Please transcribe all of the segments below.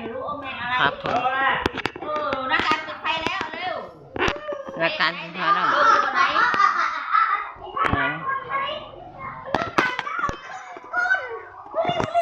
ไม่รู้เอาแม่งอะไรครับผม เออนักการปิดไฟแล้วเร็วรายการสุดท้ายแล้วเดินไปไหนไหน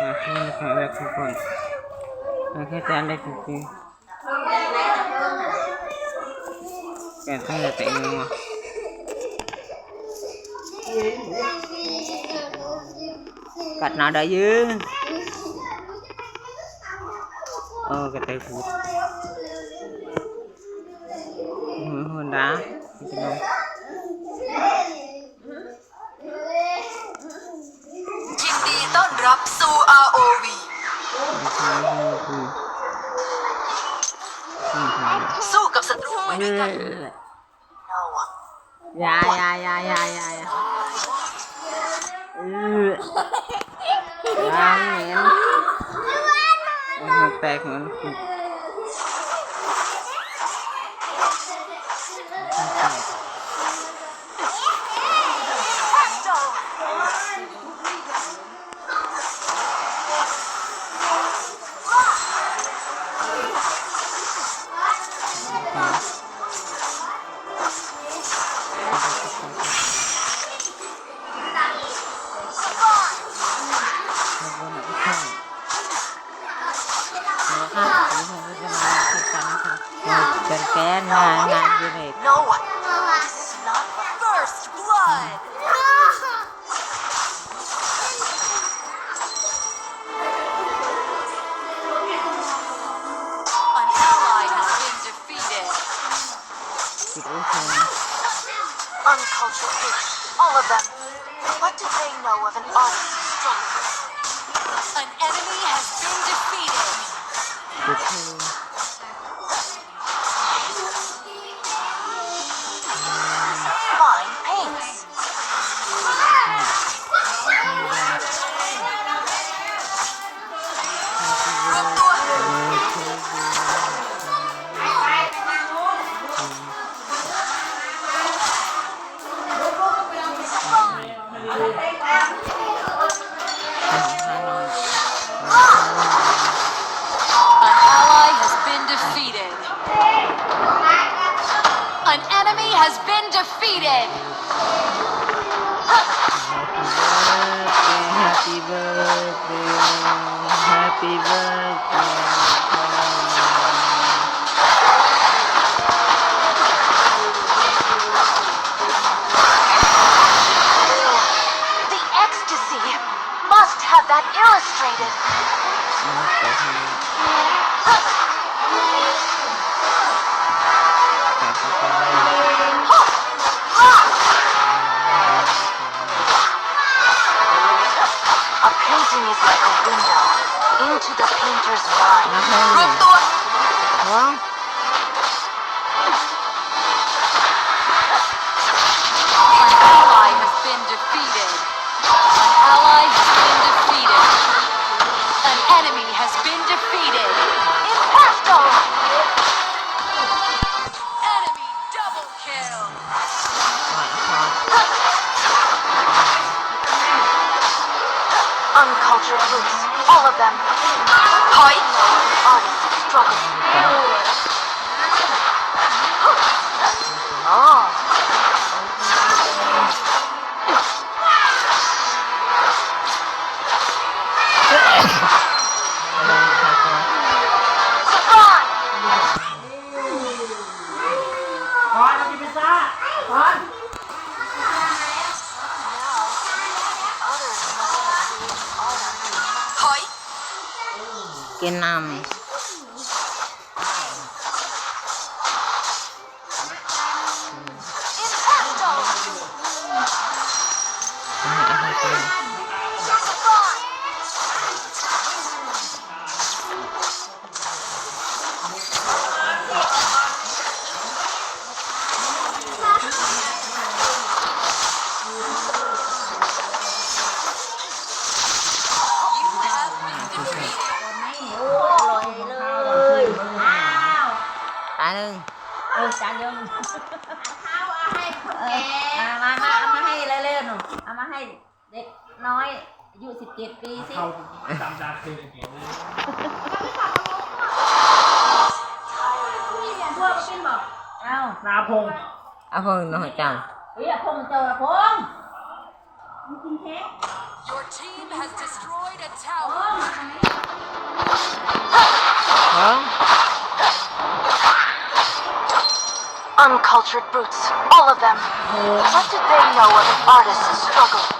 มาให้ขอแล้วทุกคนมาแค่จานได้จริงๆแกต้องจะแต่งงวะกัด nào đây chứ ờ cái tay phụt hơn hơn đá Cái đâu? ยินดีต้อนรับสู่ ROV สู้กับศัตรูไปด้วยกัน Good. Defeated. Happy birthday Happy birthday The ecstasy must have that illustrated. Painting is like a window into the painter's mind. Uh-huh. All of them. Point. enam. เจ็ดปีสิ Uncultured brutes, all of them. What did they know of an artist's struggle?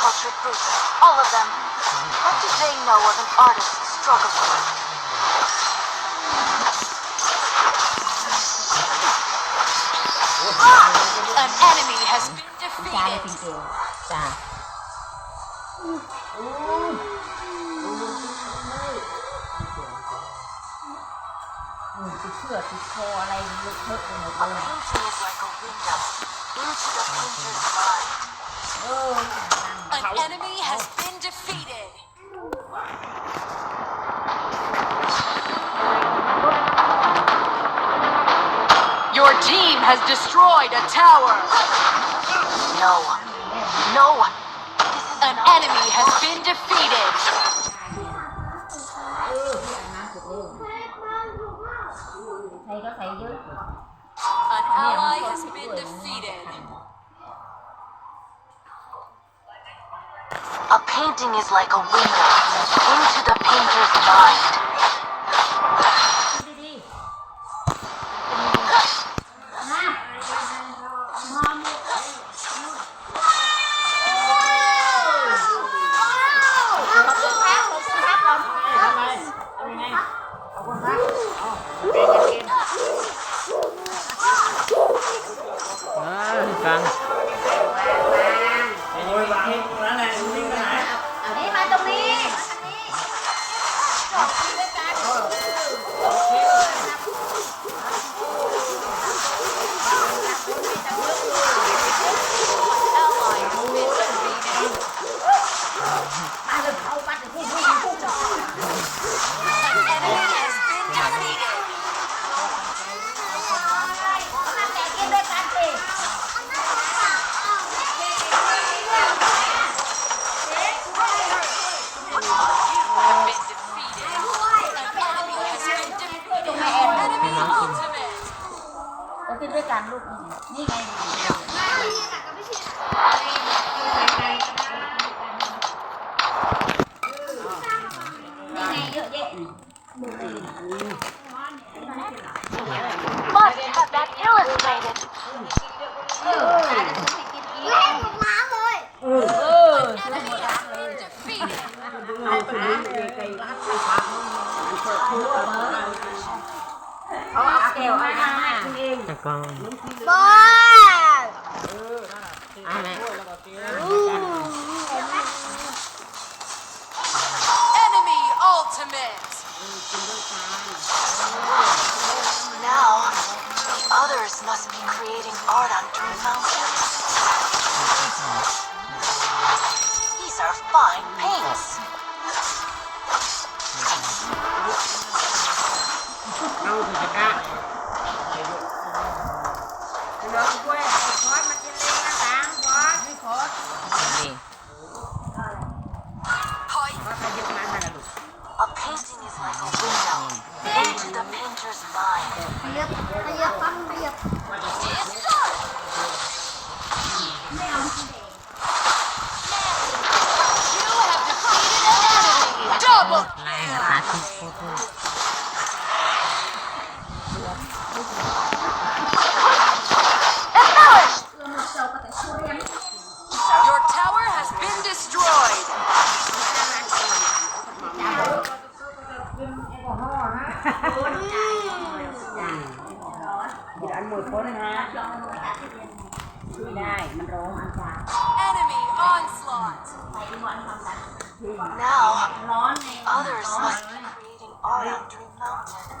cultured groups, all of them. What do they know of an artist's struggle? Ah! An enemy has been defeated. A painting is like a window into the painter's mind. An enemy has oh. been defeated. Your team has destroyed a tower. No. No. An enemy has been defeated. Painting is like a window into the painter's mind. มาเลยเขาปัดพุ่งพุ่งพุ่งจงไม่แอนกินด้วยกันลูกนี่ไง な。Enemy onslaught. Now, others must be creating armed mountain.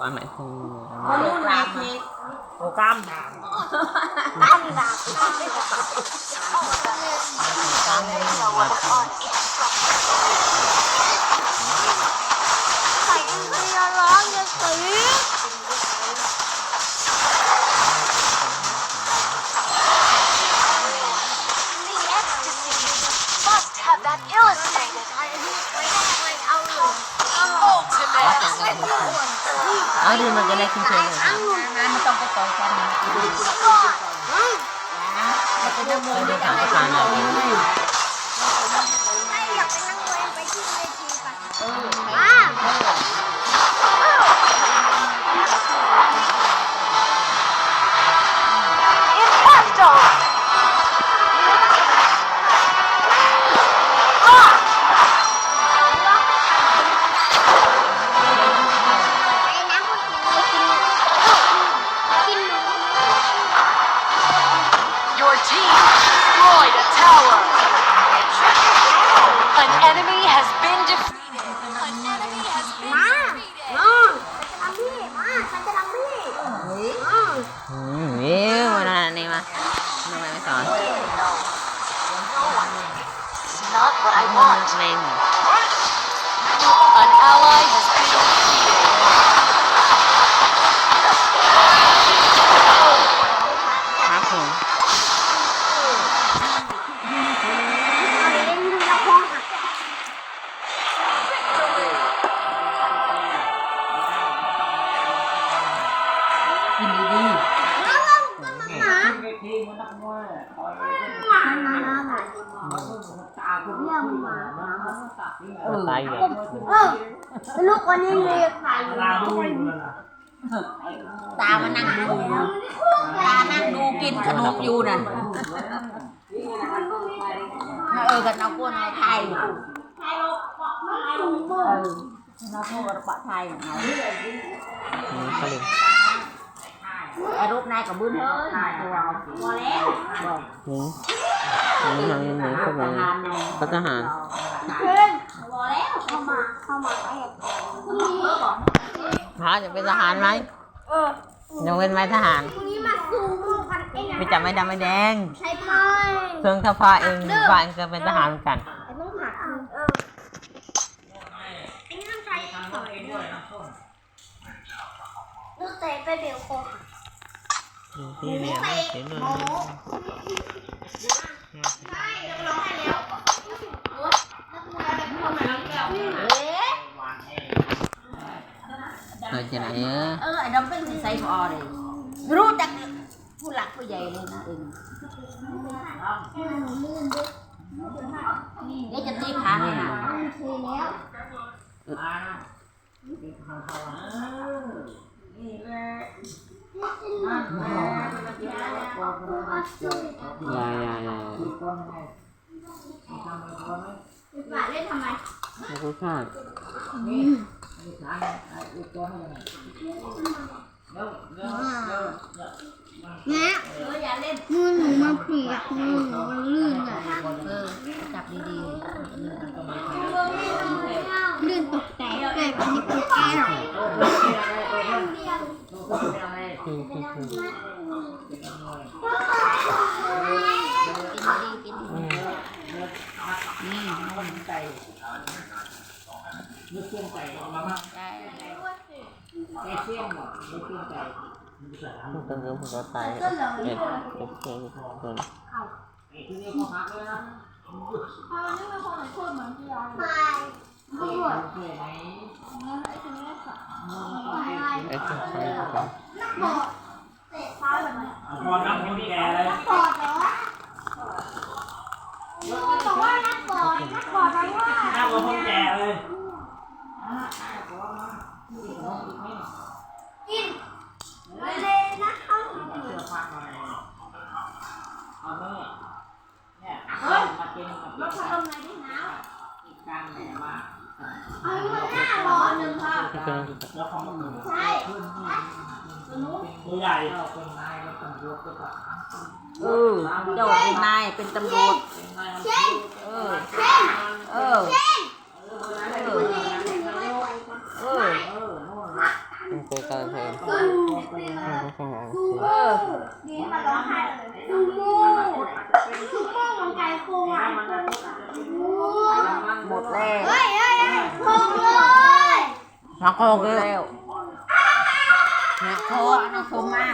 Quả mẹ không... Con muốn nạc nhiệt Hồ cam Ăn nạc Thầy đừng đi lo như tí That illustrated. Ultimate. เอาดีมันจะได้ขึ้นเชิญเลยค่ะนะไม่ต้องไปต่อยกันนะมันจะได้เงินได้การประทานเอา ทำไมไม่สอนเพลง An ally has been defeated. คนนี้มีใครลาลูกอยู่นั่นน่ะตามานั่งดูตานั่งดูกินขนมอยู่นั่นเออกันเอากวนเอาไทยเออเราพูดว่าปะไทยเนาะอืมเขาเลยไอ้รูปนายกับบื้นเฮ้ยตัวพอแล้วบอกหนีหนีทางหนีเข้าไปทหารเนี่ยพระทหาร เพื่อนเข้ามาเข้ามาแอบพระจะเป็นทหารไหมยังเป็นไหมทหารวันนี้มาซูโม่กันเองนะไม่จับไม่ดำไม่แดงใช่ไหมเพิ่งถ้าฟ้าเองฟ้าเองก็เป็นทหารเหมือนกันไอ้ต้องหักเออไอ้นี่ต้องใช้สอยลูกเตะไปเบลโคที่เรียนเห็นด้วย เราจะไหนเออเออไอ้ดำเป็นใส่พอเลยรู้จักผู้หลักผู้ใหญ่เลยนะเองเดี๋ยวจะตีขาให้หาเคยแล้วยายยาย ยายหลานเล่นทำไมแล้วก็ชาติแม่มือหนูมาเปียกมือหนูมันลื่นอะเออจับดีลื่นตกแตกเกิดเป็นนิดแก้วคือคือคือ ๆกินดีกินดี อืม นี่ นุ่มใจนึกเครื่องไก่ออกมาบ้างได้ไอ้เสี่ยงหมดนึกเครื่องไก่มันเป็นเรื่องของเราตายเอ็ดเอ็ดเอ็ดเอ็ดคนไอ้ที่นี่เขาพักเลยนะไม่เสี่ยงเคยไหมเอ็ดคนไทยคนบอกเตะเท้าแบบนี้พอนับคนแก่เลยกอดเหรอลูก บอกว่านักกอดนักกอดแปลว่านับกับคนแก่เลยกินเลยนะเขาเสื้อผ้ามาเอาเมื่อเนี่ยมากินกับรถพัดลมไหนได้หนาวอีกการแหนมาเอามันหน้าร้อนหนึ่งค่ะที่เป็นแล้วของมันใช่ ตัวใหญ่เป็นนายแล้วตำรวจก็ตัดเออเจ้าเป็นนายเป็นตำรวจเช่นเออเช่นเออเช่นเออเออเป็นการเพลงซูไม่ใช่หรอเออนี่มันร้องไห้เลยซูโม่ซูโม่ของไก่โคงอะซูโม่หมดแล้วเฮ้ยเฮ้ยเฮ้ยโคเลยนักโคเลยแล้วเนี่ยโคเอาน้ำส้มมา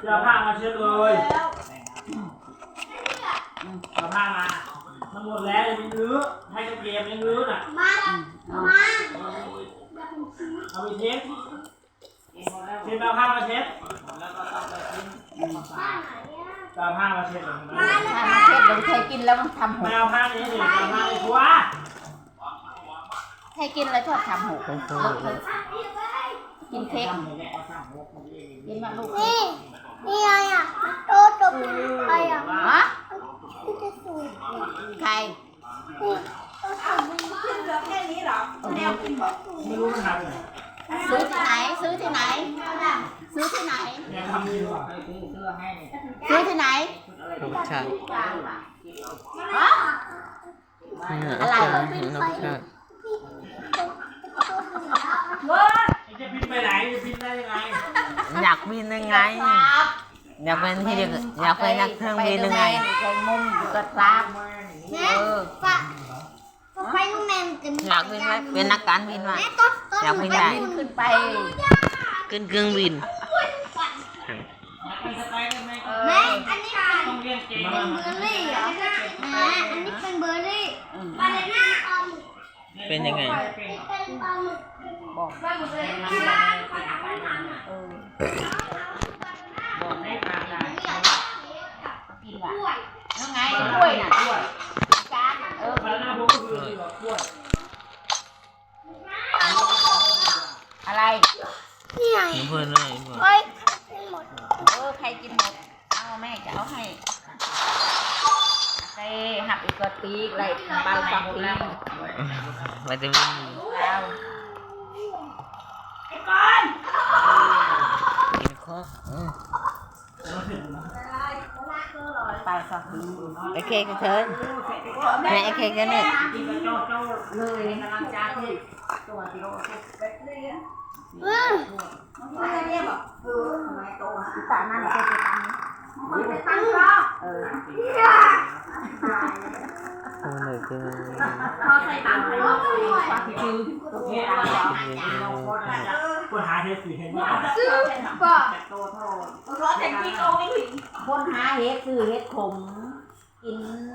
เสื้อผ้ามาเช็ดเลยเสื้อผ้ามามันหมดแล้วยังรื้อให้กับเกมยังรื้อน่ะมามาเอาไปเช็ดเช็ดเอาผ้ามาเช็ดแล้วก็ต้องไปทิ้งเอาผ้ามาเช็ดเลยมาถ้านะมันคะเช็ดมันเคยกินแล้วมันทำหไม่กเอาผ้านี้ดิเอาผ้าในครัวเคยกินแล้วชอบทำหกเป็นตัว กินเค้กกินมาลูกนี่นี่ไงอะโตโตเป็นใครอะฮะที่จะสูดใครนี่เขาทำเป็นขึ้นแบบแค่นี้เหรอแนวกินบอกสูดไม่รู้มันทำยังไงซื้อที่ไหน ซื้อที่ไหน ซื้อที่ไหนเนี่ยทำดีกว่าซื้อที่ไหนลูกชายฮะอะไรเหรอลูกชาย จะบินไปไหนจะบินได้ยังไงอยากบินยังไง อยากเป็นที่เดียวอยากเป็นนักเครื่องบินยังไงใส่มุมอยู่กับครับแม่ปะก็ไปโรงแรมกันอยากเป็นไหมเป็นนักการบินไหมแม่ต้นต้นอยากบินได้ขึ้นไปขึ้นเครื่องบินไปสไตล์ได้ไหมแม่อันนี้เป็นต้องเรียนเก่งเป็นเบอร์รี่เหรอแม่อันนี้เป็นเบอร์รี่บานาน่าอมเป็นยังไงเป็นปลาหมึก บอกปลาหมึกเลยนะเขาถามไม่ทันอะเออบอกให้ทานได้นี่อะกินกว่ะล้วยยังไงกล้วยน่ะกล้วยจานน่ะเออพาราผมก็คือดีกว่ากล้วยอะไรนี่ไงเพื่อนเลยเพื่อนเฮ้ยหมดเออใครกินหมดเอาแม่จะเอาให้เต้หับอีกกระตีกไรบาลฟังทีวิตามินแล้ว กินโค้กอืม บาลฟังทีไอ้เค้กกระเทินแม่ไอ้เค้กกันเนี่ยกินไปโจ้โจ้เลยกำลังจานที่ตัวกิโลเออตานั่นเคยไปตังตั้งรอเออโอ้ยคือตั้งรอด้วยคือตัวเนี้ยเราโคตรน่าจะ คนหาเทสสีเห็นไหมซื้อป่ะโตโทษเพราะแต่ที่เขาไม่ถึงคนหาเห็ดคือเห็ดขมกิน